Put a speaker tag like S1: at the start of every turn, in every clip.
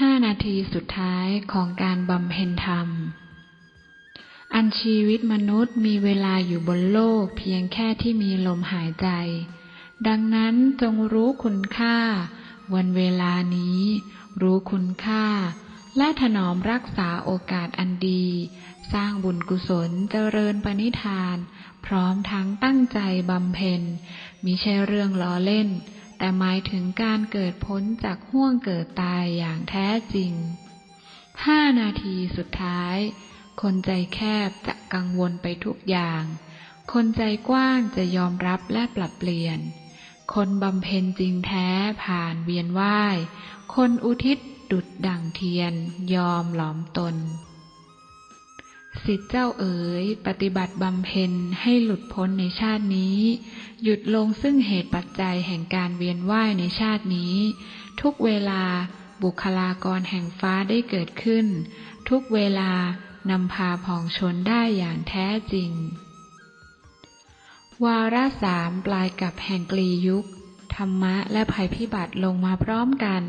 S1: ห้านาทีสุดท้ายของการบำเพ็ญธรรม อันชีวิตมนุษย์มีเวลาอยู่บนโลกเพียงแค่ที่มีลมหายใจ ดังนั้นจงรู้คุณค่า วันเวลานี้ รู้คุณค่า และถนอมรักษาโอกาสอันดี สร้างบุญกุศลเจริญปณิธาน พร้อมทั้งตั้งใจบำเพ็ญมิใช่เรื่องล้อเล่น แต่หมายถึงการเกิดพ้นจากห่วงเกิดตายอย่างแท้จริงห้านาทีสุดท้าย คนใจแคบจะกังวลไปทุกอย่าง คนใจกว้างจะยอมรับและปรับเปลี่ยน คนบำเพ็ญจริงแท้ผ่านเวียนว่าย คนอุทิศดุดดั่งเทียนยอมหลอมตน สิทธิเจ้าเอ๋ย ปฏิบัติบำเพ็ญให้หลุดพ้นในชาตินี้ หยุดลงซึ่งเหตุปัจจัยแห่งการเวียนว่ายในชาตินี้ ทุกเวลาบุคลากรแห่งฟ้าได้เกิดขึ้น ทุกเวลานำพาผ่องชนได้อย่างแท้จริง วาระสามปลายกับแห่งกลียุค ธรรมะและภัยพิบัติลงมาพร้อมกัน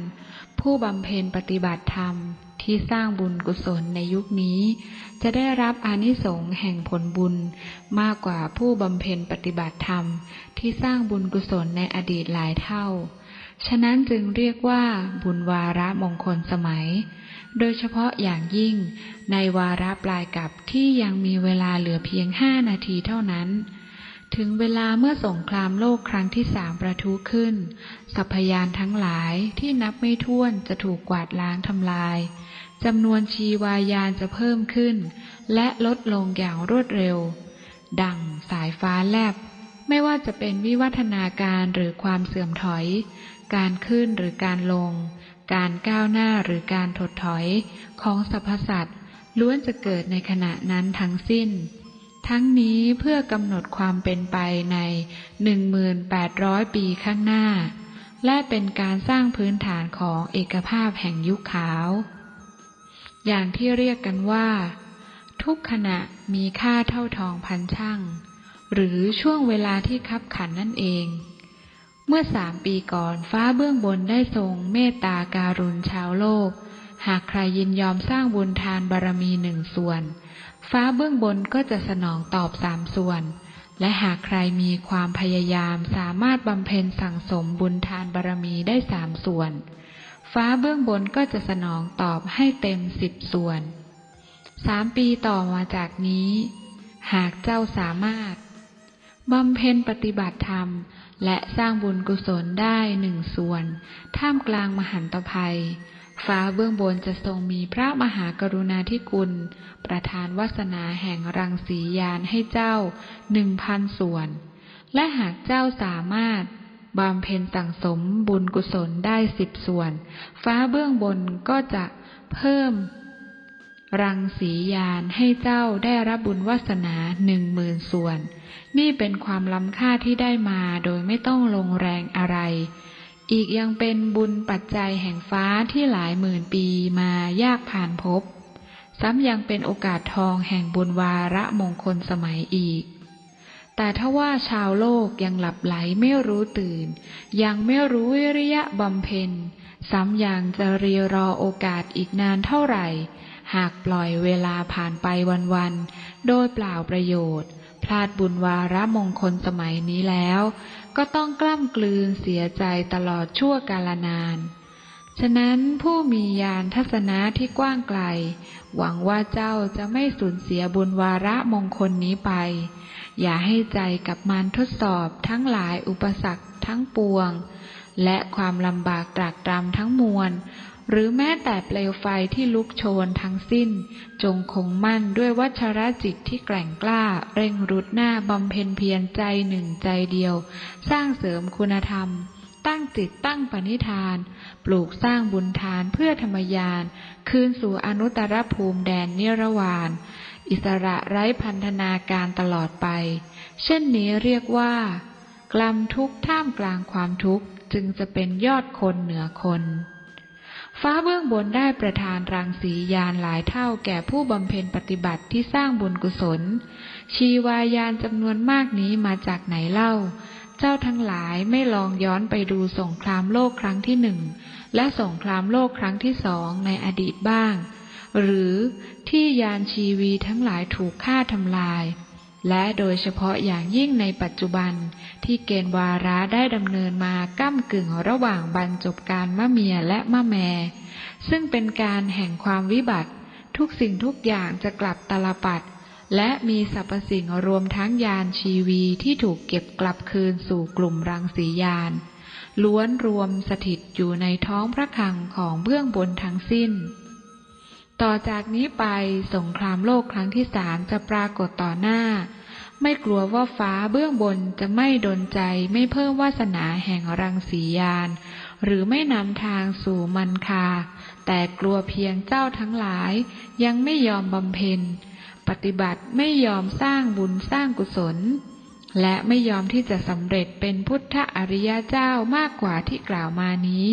S1: ผู้บำเพ็ญปฏิบัติธรรมที่สร้างบุญกุศลในยุคนี้ จะได้รับอานิสงส์แห่งผลบุญมากกว่าผู้บำเพ็ญปฏิบัติธรรมที่สร้างบุญกุศลในอดีตหลายเท่า ฉะนั้นจึงเรียกว่าบุญวาระมงคลสมัย โดยเฉพาะอย่างยิ่งในวาระปลายกับที่ยังมีเวลาเหลือเพียงห้านาทีเท่านั้น ถึงเวลาเมื่อสงครามโลกครั้งที่สามประทุขึ้น สัพยานทั้งหลายที่นับไม่ถ้วนจะถูกกวาดล้างทำลาย จำนวนชีวายานจะเพิ่มขึ้น และลดลงอย่างรวดเร็ว ดังสายฟ้าแลบ ไม่ว่าจะเป็นวิวัฒนาการหรือความเสื่อมถอย การขึ้นหรือการลง การก้าวหน้าหรือการถดถอยของสรรพสัตว์ล้วนจะเกิดในขณะนั้นทั้งสิ้น ทั้งนี้เพื่อกำหนดความเป็นไปใน 1,800 ปีข้างหน้า และเป็นการสร้างพื้นฐานของเอกภาพแห่งยุคขาว อย่างที่เรียกกันว่า ทุกขณะมีค่าเท่าทองพันช่างหรือช่วงเวลาที่คับขันนั่นเอง เมื่อสามปีก่อนฟ้าเบื้องบนได้ทรงเมตตาการุณชาวโลก หากใครยินยอมสร้างบุญทานบารมีหนึ่งส่วน ฟ้าเบื้องบนก็จะสนองตอบสามส่วน และหากใครมีความพยายามสามารถบำเพ็ญสั่งสมบุญทานบารมีได้สามส่วน ฟ้าเบื้องบนก็จะสนองตอบให้เต็มสิบส่วน สามปีต่อมาจากนี้ หากเจ้าสามารถบำเพ็ญปฏิบัติธรรม และสร้างบุญกุศลได้หนึ่งส่วน ท่ามกลางมหันตภัย ฟ้าเบื้องบนจะทรงมีพระมหากรุณาธิคุณ ประทานวาสนาแห่งรังสียานให้เจ้าหนึ่งพันส่วน และหากเจ้าสามารถบำเพ็ญสั่งสมบุญกุศลได้สิบส่วน ฟ้าเบื้องบนก็จะเพิ่ม รังสียานให้เจ้าได้รับบุญวาสนาหนึ่งหมื่นส่วน นี่เป็นความล้ำค่าที่ได้มาโดยไม่ต้องลงแรงอะไร อีกยังเป็นบุญปัจจัยแห่งฟ้าที่หลายหมื่นปีมายากผ่านพบ ซ้ำยังเป็นโอกาสทองแห่งบุญวาระมงคลสมัยอีก แต่ถ้าว่าชาวโลกยังหลับไหลไม่รู้ตื่น ยังไม่รู้วิริยะบำเพ็ญ ซ้ำยังจะรีรอโอกาสอีกนานเท่าไหร่ หากปล่อยเวลาผ่านไปวันๆ โดยเปล่าประโยชน์ พลาดบุญวาระมงคลสมัยนี้แล้ว ก็ต้องกล้ำกลืนเสียใจตลอดชั่วกาลนาน ฉะนั้นผู้มียานทัศนะที่กว้างไกล หวังว่าเจ้าจะไม่สูญเสียบุญวาระมงคลนี้ไป อย่าให้ใจกับมารทดสอบทั้งหลายอุปสรรคทั้งปวง และความลำบากตรากตรำทั้งมวล หรือแม้แต่เปลวไฟที่ลุกโชนทั้งสิ้น จงคงมั่นด้วยวัชรจิตที่แกร่งกล้า เร่งรุดหน้าบำเพ็ญเพียรใจหนึ่งใจเดียว สร้างเสริมคุณธรรม ตั้งจิตตั้งปณิธาน ปลูกสร้างบุญทานเพื่อธรรมยาน คืนสู่อนุตตรภูมิแดนเนรวาน อิสระไร้พันธนาการตลอดไป เช่นนี้เรียกว่ากลัมทุกท่ามกลางความทุกข์จึงจะเป็นยอดคนเหนือคน ฟ้าเบื้องบนได้ประทานรังสียานหลายเท่าแก่ผู้บำเพ็ญปฏิบัติที่สร้างบุญกุศล ชีวายานจำนวนมากนี้มาจากไหนเล่า เจ้าทั้งหลายไม่ลองย้อนไปดูสงครามโลกครั้งที่หนึ่ง และสงครามโลกครั้งที่สองในอดีตบ้าง หรือที่ยานชีวีทั้งหลายถูกฆ่าทำลาย และโดยเฉพาะอย่างยิ่งในปัจจุบัน ที่เกณฑ์วาระได้ดำเนินมาก้ากึ่งระหว่างบรรจบการมะเมียและมะแม ซึ่งเป็นการแห่งความวิบัติ ทุกสิ่งทุกอย่างจะกลับตลปัดและมีสรรพสิ่งรวมทั้งยานชีวีที่ถูกเก็บกลับคืนสู่กลุ่มรังสียาน ล้วนรวมสถิตอยู่ในท้องพระคลังของเบื้องบนทั้งสิ้น ต่อจากนี้ไปสงครามโลกครั้งที่สามจะปรากฏต่อหน้า ไม่กลัวว่าฟ้าเบื้องบนจะไม่ดนใจไม่เพิ่มวาสนาแห่งรังสียาน หรือไม่นำทางสู่มันคา แต่กลัวเพียงเจ้าทั้งหลาย ยังไม่ยอมบำเพ็ญ ปฏิบัติไม่ยอมสร้างบุญสร้างกุศล และไม่ยอมที่จะสำเร็จเป็นพุทธอริยเจ้ามากกว่าที่กล่าวมานี้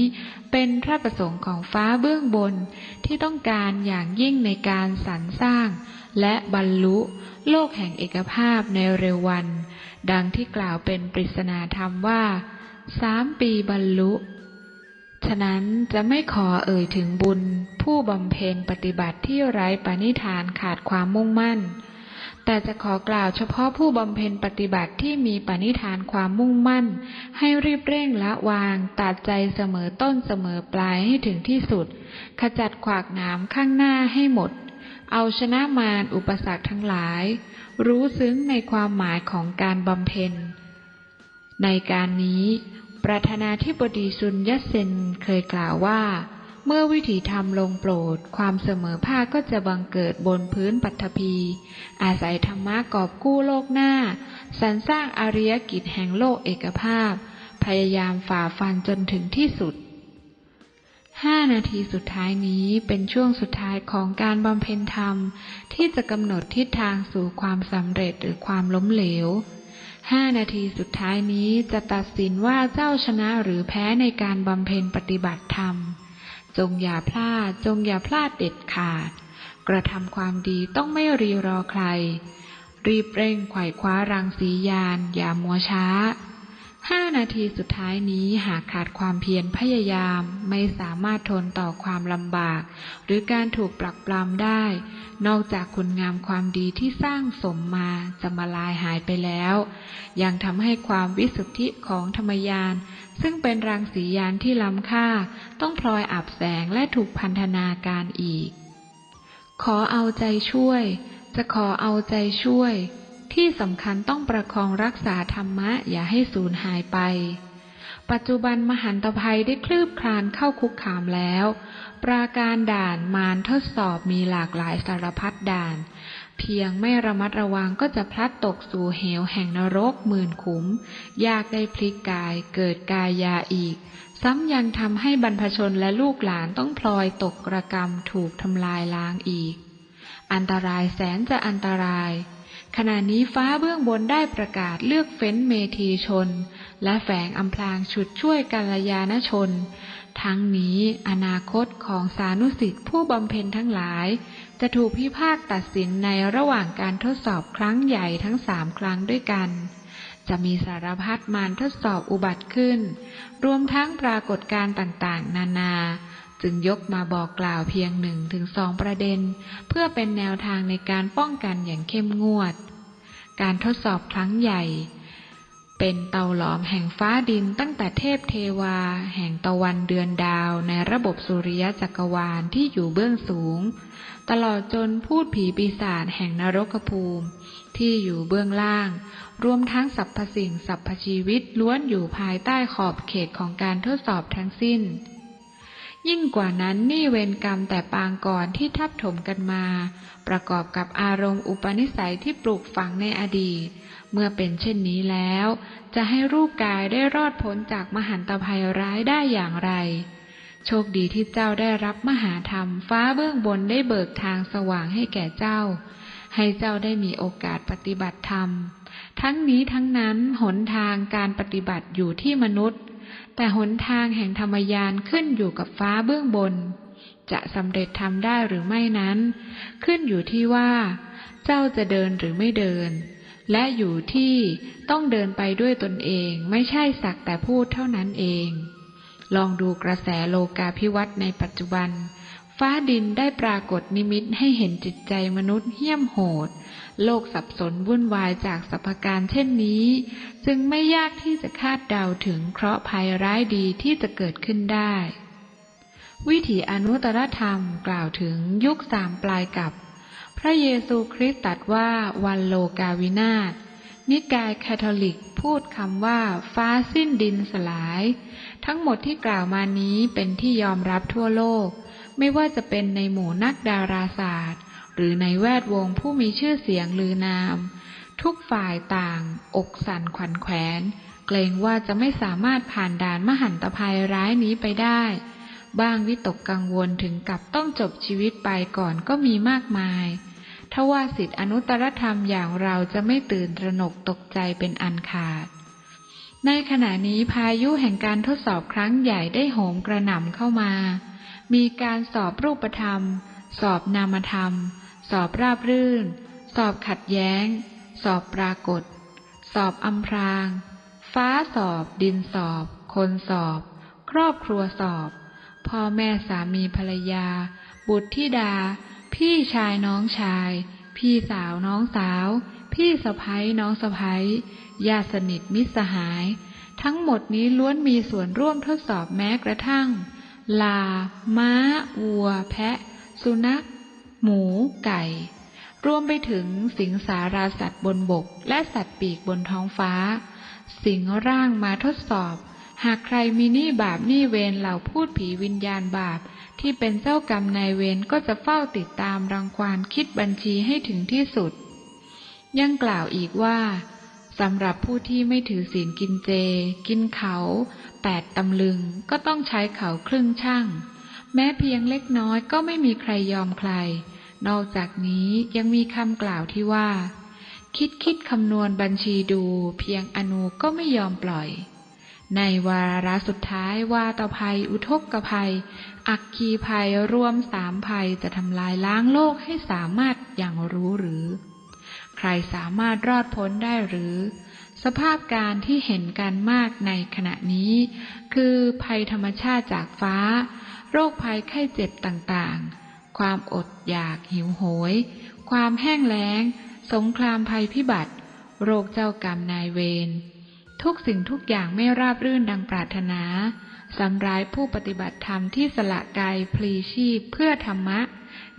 S1: เป็นพระประสงค์ของฟ้าเบื้องบนที่ต้องการอย่างยิ่งในการสรรสร้าง และบรรลุโลกแห่งเอกภาพในเร็ววัน ดังที่กล่าวเป็นปริศนาธรรมว่าสามปีบรรลุ ฉะนั้นจะไม่ขอเอ่ยถึงบุญ ผู้บำเพ็ญปฏิบัติที่ไร้ปณิธานขาดความมุ่งมั่น แต่จะขอกล่าวเฉพาะผู้บำเพ็ญปฏิบัติที่มีปณิธานความมุ่งมั่น ให้รีบเร่งละวาง ตัดใจเสมอต้นเสมอปลายให้ถึงที่สุด ขจัดขวากหนามข้างหน้าให้หมด เอาชนะมารอุปสรรคทั้งหลาย รู้ซึ้งในความหมายของการบำเพ็ญ ในการนี้ ประธานาธิบดีซุนยัตเซนเคยกล่าวว่า เมื่อวิถีธรรมลงโปรด ความเสมอภาคก็จะบังเกิดบนพื้นปัทภีอาศัยธรรมะกอบกู้โลกหน้า สรรสร้างอริยกิจแห่งโลกเอกภาพ พยายามฝ่าฟันจนถึงที่สุดห้านาทีสุดท้ายนี้เป็นช่วงสุดท้ายของการบำเพ็ญธรรม ที่จะกำหนดทิศทางสู่ความสำเร็จหรือความล้มเหลวห้านาทีสุดท้ายนี้จะตัดสินว่าเจ้าชนะหรือแพ้ในการบำเพ็ญปฏิบัติธรรม จงอย่าพลาด จงอย่าพลาดเด็ดขาด กระทำความดีต้องไม่รีรอใคร รีบเร่งไขว่คว้ารังสียาน อย่ามัวช้า ห้านาทีสุดท้ายนี้หากขาดความเพียรพยายามไม่สามารถทนต่อความลำบาก หรือการถูกปลักปลำได้ นอกจากคุณงามความดีที่สร้างสมมาจะมาลายหายไปแล้ว ยังทำให้ความวิสุทธิของธรรมยาน ซึ่งเป็นรังสียานที่ล้ำค่า ต้องพลอยอับแสงและถูกพันธนาการอีก ขอเอาใจช่วย จะขอเอาใจช่วย ที่สำคัญต้องประคองรักษาธรรมะอย่าให้สูญหายไป ปัจจุบันมหันตภัยได้คลืบคลานเข้าคุกคามแล้ว ปราการด่านมารทดสอบมีหลากหลายสารพัดด่าน เพียงไม่ระมัดระวังก็จะพลัดตกสู่เหวแห่งนรกหมื่นขุม ยากได้พลิกกายเกิดกายยาอีก ซ้ำยังทำให้บรรพชนและลูกหลานต้องพลอยตกกระกรรมถูกทำลายล้างอีก อันตรายแสนจะอันตราย ขณะนี้ฟ้าเบื้องบนได้ประกาศเลือกเฟ้นเมธีชน และแฝงอำพรางฉุดช่วยกัลยาณชน ทั้งนี้อนาคตของสานุสิทธิผู้บำเพ็ญทั้งหลาย จะถูกพิพากตัดสินในระหว่างการทดสอบครั้งใหญ่ทั้งสามครั้งด้วยกัน จะมีสารพัดมารทดสอบอุบัติขึ้น รวมทั้งปรากฏการณ์ต่างๆ นานา จึงยกมาบอกกล่าวเพียงหนึ่งถึงสองประเด็น เพื่อเป็นแนวทางในการป้องกันอย่างเข้มงวด การทดสอบครั้งใหญ่ เป็นเตาหลอมแห่งฟ้าดินตั้งแต่เทพเทวา แห่งตะวันเดือนดาวในระบบสุริยะจักรวาลที่อยู่เบื้องสูง ตลอดจนพูดผีปีศาจแห่งนรกภูมิ ที่อยู่เบื้องล่าง รวมทั้งสรรพสิ่งสรรพชีวิตล้วนอยู่ภายใต้ขอบเขตของการทดสอบทั้งสิ้น ยิ่งกว่านั้นนี่เวรกรรมแต่ปางก่อนที่ทับถมกันมา ประกอบกับอารมณ์อุปนิสัยที่ปลูกฝังในอดีต เมื่อเป็นเช่นนี้แล้ว จะให้รูปกายได้รอดพ้นจากมหันตภัยร้ายได้อย่างไร โชคดีที่เจ้าได้รับมหาธรรมฟ้าเบื้องบนได้เบิกทางสว่างให้แก่เจ้า ให้เจ้าได้มีโอกาสปฏิบัติธรรมทั้งนี้ทั้งนั้นหนทางการปฏิบัติอยู่ที่มนุษย์ แต่หนทางแห่งธรรมยานขึ้นอยู่กับฟ้าเบื้องบน จะสำเร็จทำได้หรือไม่นั้น ขึ้นอยู่ที่ว่า เจ้าจะเดินหรือไม่เดิน และอยู่ที่ต้องเดินไปด้วยตนเองไม่ใช่สักแต่พูดเท่านั้นเอง ลองดูกระแสโลกาภิวัตน์ในปัจจุบัน ฟ้าดินได้ปรากฏนิมิตให้เห็นจิตใจมนุษย์เหี้ยมโหด โลกสับสนวุ่นวายจากสรรพการเช่นนี้ จึงไม่ยากที่จะคาดเดาถึงเคราะห์ภัยร้ายดีที่จะเกิดขึ้นได้ วิถีอนุตตรธรรมกล่าวถึงยุคสามปลายกับ พระเยซูคริสต์ตรัสว่าวันโลกาวินาศนิกายแคทอลิกพูดคำว่าฟ้าสิ้นดินสลาย ทั้งหมดที่กล่าวมานี้เป็นที่ยอมรับทั่วโลก ไม่ว่าจะเป็นในหมู่นักดาราศาสตร์ หรือในแวดวงผู้มีชื่อเสียงลือนาม ทุกฝ่ายต่าง อกสั่นขวัญแขวนเกรงว่าจะไม่สามารถผ่านด่านมหันตภัยร้ายนี้ไปได้ บ้างวิตกกังวลถึงกับต้องจบชีวิตไปก่อนก็มีมากมายทว่าสิทธิอนุตตรธรรมอย่างเราจะไม่ตื่นตระหนกตกใจเป็นอันขาด ในขณะนี้พายุแห่งการทดสอบครั้งใหญ่ได้โหมกระหน่ำเข้ามา มีการสอบรูปธรรม สอบนามธรรม สอบราบรื่น สอบขัดแย้ง สอบปรากฏ สอบอำพราง ฟ้าสอบ ดินสอบ คนสอบ ครอบครัวสอบ พ่อแม่สามีภรรยา บุตรธิดา พี่ชายน้องชาย พี่สาวน้องสาว พี่สะพ้ยน้องสะพ้ยญาติสนิทมิตรสหาย ทั้งหมดนี้ล้วนมีส่วนร่วมทดสอบแม้กระทั่ง ลา ม้า วัว แพะ สุนัข หมู ไก่ รวมไปถึงสิงสาราสัตว์บนบก และสัตว์ปีกบนท้องฟ้า สิงร่างมาทดสอบ หากใครมีหนี้บาปหนี้เวรเหล่าพูดผีวิญญาณบาป ที่เป็นเจ้ากรรมนายเวรก็จะเฝ้าติดตามรังควานคิดบัญชีให้ถึงที่สุด ยังกล่าวอีกว่าสำหรับผู้ที่ไม่ถือศีลกินเจ กินเขา แปดตำลึงก็ต้องใช้เขาครึ่งช่าง แม้เพียงเล็กน้อยก็ไม่มีใครยอมใคร นอกจากนี้ยังมีคำกล่าวที่ว่า คิดคิดคำนวณบัญชีดูเพียงอนุก็ไม่ยอมปล่อย ในวาระสุดท้ายวาตภัย อุทกภัย อักคีภัยรวมสามภัยจะทำลายล้างโลกให้สามารถอย่างรู้หรือ ใครสามารถรอดพ้นได้หรือ สภาพการที่เห็นกันมากในขณะนี้ คือภัยธรรมชาติจากฟ้า โรคภัยไข้เจ็บต่างๆ ความอดอยากหิวโหย ความแห้งแล้ง สงครามภัยพิบัติ โรคเจ้ากรรมนายเวร ทุกสิ่งทุกอย่างไม่ราบรื่นดังปรารถนาสำร้ายผู้ปฏิบัติธรรมที่สละกายพลีชีพเพื่อธรรมะ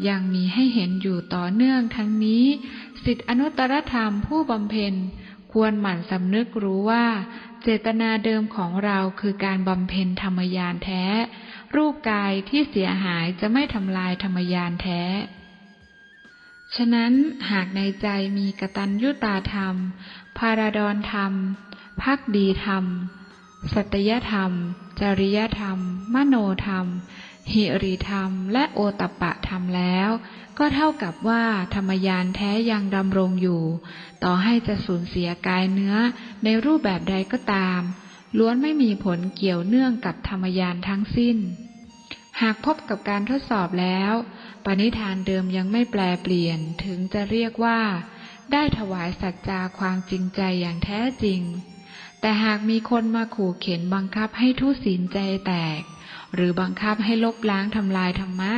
S1: ยังมีให้เห็นอยู่ต่อเนื่องทั้งนี้ สิทธิอนุตตรธรรมผู้บำเพ็ญ ควรหมั่นสำนึกรู้ว่า เจตนาเดิมของเราคือการบำเพ็ญธรรมยานแท้ รูปกายที่เสียหายจะไม่ทำลายธรรมยานแท้ ฉะนั้นหากในใจมีกตัญญูตาธรรม พาราดอนธรรมพักดีธรรม สัตยธรรม จริยธรรม มโนธรรม หิริธรรม และโอตปปะธรรมแล้ว ก็เท่ากับว่าธรรมยานแท้ยังดำรงอยู่ ต่อให้จะสูญเสียกายเนื้อในรูปแบบใดก็ตาม ล้วนไม่มีผลเกี่ยวเนื่องกับธรรมยานทั้งสิ้น หากพบกับการทดสอบแล้ว ปณิธานเดิมยังไม่แปลเปลี่ยนถึงจะเรียกว่า ได้ถวายสัจจาความจริงใจอย่างแท้จริง แต่หากมีคนมาขู่เข็นบังคับให้ทุศีลใจแตก หรือบังคับให้ลบล้างทำลายธรรมะ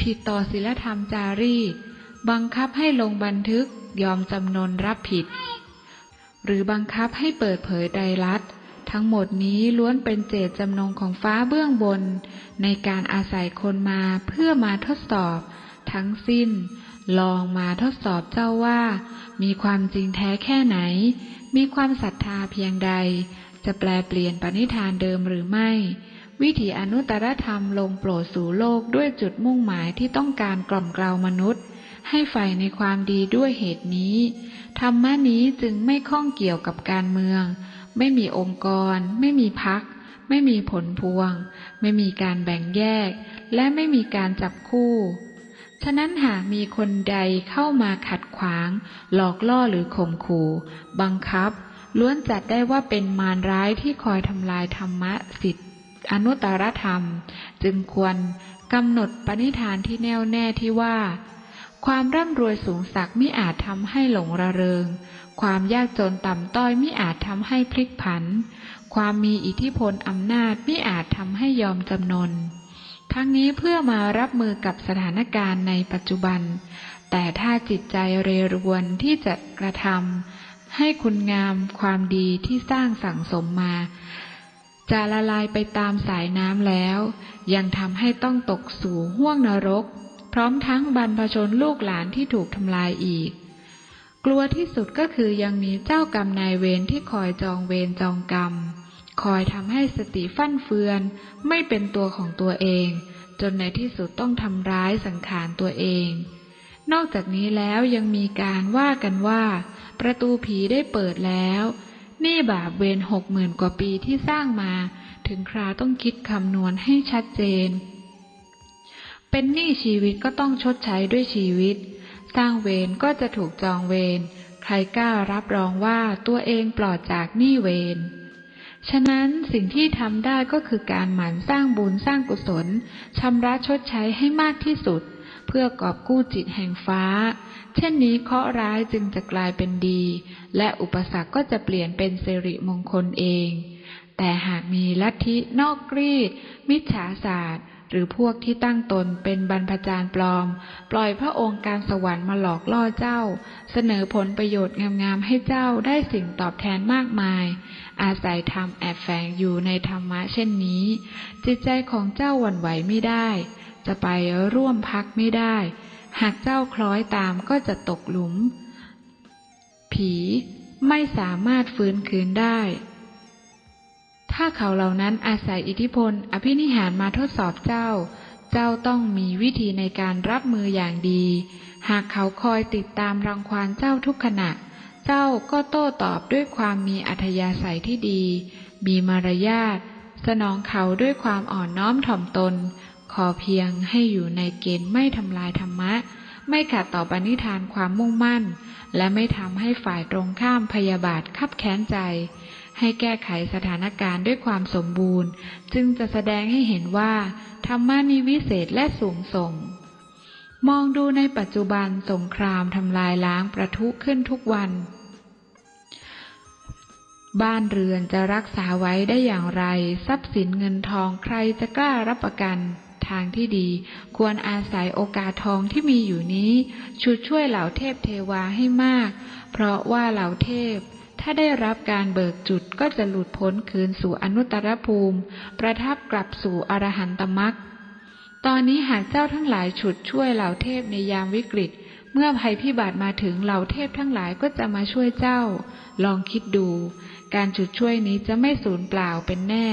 S1: ผิดต่อศีลธรรมจารีตบังคับให้ลงบันทึกยอมจำนนรับผิด หรือบังคับให้เปิดเผยไตรลัดทั้งหมดนี้ล้วนเป็นเจตจำนงของฟ้าเบื้องบน ในการอาศัยคนมาเพื่อมาทดสอบ ทั้งสิ้น ลองมาทดสอบเจ้าว่า มีความจริงแท้แค่ไหน มีความศรัทธาเพียงใด จะแปลเปลี่ยนปณิธานเดิมหรือไม่ วิถีอนุตตรธรรมลงโปรดสู่โลกด้วยจุดมุ่งหมายที่ต้องการกล่อมกลามนุษย์ ให้ใฝ่ในความดีด้วยเหตุนี้ ธรรมะนี้จึงไม่ข้องเกี่ยวกับการเมือง ไม่มีองค์กร ไม่มีพัก ไม่มีผลพวง ไม่มีการแบ่งแยก และไม่มีการจับคู่ฉะนั้นหากมีคนใดเข้ามาขัดขวาง หลอกล่อหรือข่มขู่ บังคับ ล้วนจัดได้ว่าเป็นมารร้ายที่คอยทำลายธรรมะสิทธิ อนุตตรธรรม จึงควรกำหนดปณิธานที่แน่วแน่ที่ว่า ความร่ำรวยสูงสักมิอาจทำให้หลงระเริง ความยากจนต่ำต้อยมิอาจทำให้พลิกผัน ความมีอิทธิพลอำนาจมิอาจทำให้ยอมจำนน ทั้งนี้เพื่อมารับมือกับสถานการณ์ในปัจจุบัน แต่ถ้าจิตใจเรรวนที่จะกระทำให้คุณงามความดีที่สร้างสั่งสมมา จะละลายไปตามสายน้ำแล้ว ยังทำให้ต้องตกสู่ห้วงนรก พร้อมทั้งบรรพชนลูกหลานที่ถูกทำลายอีก กลัวที่สุดก็คือยังมีเจ้ากรรมนายเวรที่คอยจองเวรจองกรรม คอยทำให้สติฟั่นเฟือน ไม่เป็นตัวของตัวเอง จนในที่สุดต้องทำร้ายสังขารตัวเอง นอกจากนี้แล้วยังมีการว่ากันว่า ประตูผีได้เปิดแล้ว นี่บาปเวรหกหมื่นกว่าปีที่สร้างมา ถึงคราต้องคิดคำนวณให้ชัดเจน เป็นหนี้ชีวิตก็ต้องชดใช้ด้วยชีวิต สร้างเวรก็จะถูกจองเวร ใครกล้ารับรองว่าตัวเองปลอดจากหนี้เวรฉะนั้นสิ่งที่ทำได้ก็คือการหมั่นสร้างบุญสร้างกุศลชำระชดใช้ให้มากที่สุด เพื่อกอบกู้จิตแห่งฟ้า เช่นนี้เคราะร้ายจึงจะกลายเป็นดี และอุปสรรคก็จะเปลี่ยนเป็นสิริมงคลเอง แต่หากมีลัทธินอกรีดมิจฉาศาสตร์ หรือพวกที่ตั้งตนเป็นบรรพจารย์ปลอม ปล่อยพระองค์การสวรรค์มาหลอกล่อเจ้า เสนอผลประโยชน์งามๆให้เจ้าได้สิ่งตอบแทนมากมาย อาศัยธรรมแอบแฝงอยู่ในธรรมะเช่นนี้ จิตใจของเจ้าหวั่นไหวไม่ได้ จะไปร่วมพักไม่ได้ หากเจ้าคล้อยตามก็จะตกหลุม ผีไม่สามารถฟื้นคืนได้ ถ้าเขาเหล่านั้นอาศัยอิทธิพล อภินิหารมาทดสอบเจ้า เจ้าต้องมีวิธีในการรับมืออย่างดี หากเขาคอยติดตามรังควานเจ้าทุกขณะ เจ้าก็โต้ตอบด้วยความมีอัธยาศัยที่ดี มีมารยาทสนองเขาด้วยความอ่อนน้อมถ่อมตน ขอเพียงให้อยู่ในเกณฑ์ไม่ทำลายธรรมะ ไม่ขัดต่อปณิธานความมุ่งมั่น และไม่ทำให้ฝ่ายตรงข้ามพยาบาทคับแค้นใจ ให้แก้ไขสถานการณ์ด้วยความสมบูรณ์ จึงจะแสดงให้เห็นว่า ธรรมะนี้วิเศษและสูงส่ง มองดูในปัจจุบันสงครามทำลายล้างประทุขึ้นทุกวัน บ้านเรือนจะรักษาไว้ได้อย่างไร ทรัพย์สินเงินทองใครจะกล้ารับประกัน ทางที่ดี ควรอาศัยโอกาสทองที่มีอยู่นี้ชุดช่วยเหล่าเทพเทวาให้มาก เพราะว่าเหล่าเทพ ถ้าได้รับการเบิกจุดก็จะหลุดพ้นคืนสู่อนุตตรภูมิ ประทับกลับสู่อรหันตมรรคตอนนี้หากเจ้าทั้งหลายฉุดช่วยเหล่าเทพในยามวิกฤต เมื่อภัยพิบัติมาถึงเหล่าเทพทั้งหลายก็จะมาช่วยเจ้า ลองคิดดู การฉุดช่วยนี้จะไม่สูญเปล่าเป็นแน่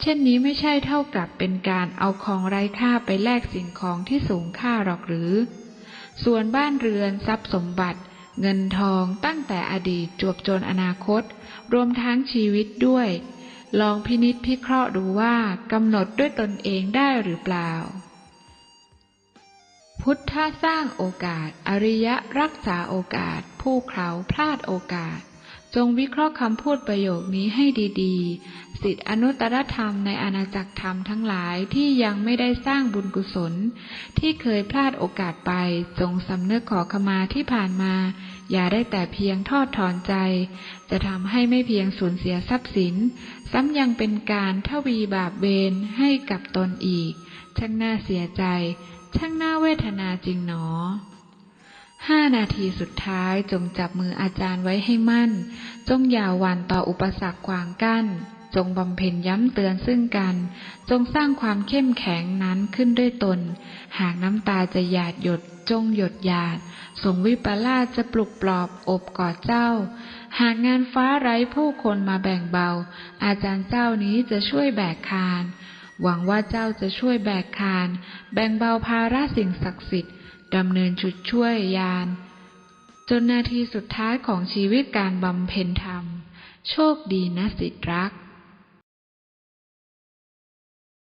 S1: เช่นนี้ไม่ใช่เท่ากับเป็นการเอาของไร้ค่าไปแลกสิ่งของที่สูงค่าหรอกหรือ ส่วนบ้านเรือนทรัพย์สมบัติ เงินทองตั้งแต่อดีตจวบจนอนาคต รวมทั้งชีวิตด้วย ลองพินิษพิเคราะห์ดูว่ากำหนดด้วยตนเองได้หรือเปล่า พุทธสร้างโอกาส อริยะรักษาโอกาส ผู้เขาพลาดโอกาส จงวิเคราะห์คำพูดประโยคนี้ให้ดีๆ สิทธิอนุตตรธรรมในอาณาจักรธรรมทั้งหลายที่ยังไม่ได้สร้างบุญกุศล ที่เคยพลาดโอกาสไป จงสำนึกขอขมาที่ผ่านมา อย่าได้แต่เพียงทอดถอนใจ จะทำให้ไม่เพียงสูญเสียทรัพย์สิน ซ้ำยังเป็นการทวีบาปเวรให้กับตนอีก ช่างน่าเสียใจ ช่างน่าเวทนาจริงหนอ ห้านาทีสุดท้ายจงจับมืออาจารย์ไว้ให้มั่น จงอย่าหวันต่ออุปสรรคขวางกั้น จงบำเพ็ญย้ำเตือนซึ่งกัน จงสร้างความเข้มแข็งนั้นขึ้นด้วยตน หากน้ำตาจะหยาดหยด จงหยดหยาด สงวิปลาสจะปลุกปลอบอบกอดเจ้า หากงานฟ้าไร้ผู้คนมาแบ่งเบา อาจารย์เจ้านี้จะช่วยแบกคาน หวังว่าเจ้าจะช่วยแบกคาน แบ่งเบาภาระสิ่งศักดิ์สิทธิ์ ดำเนินชุดช่วยยาน จนนาทีสุดท้ายของชีวิตการบำเพ็ญธรรม โชคดีนะสิทธรัก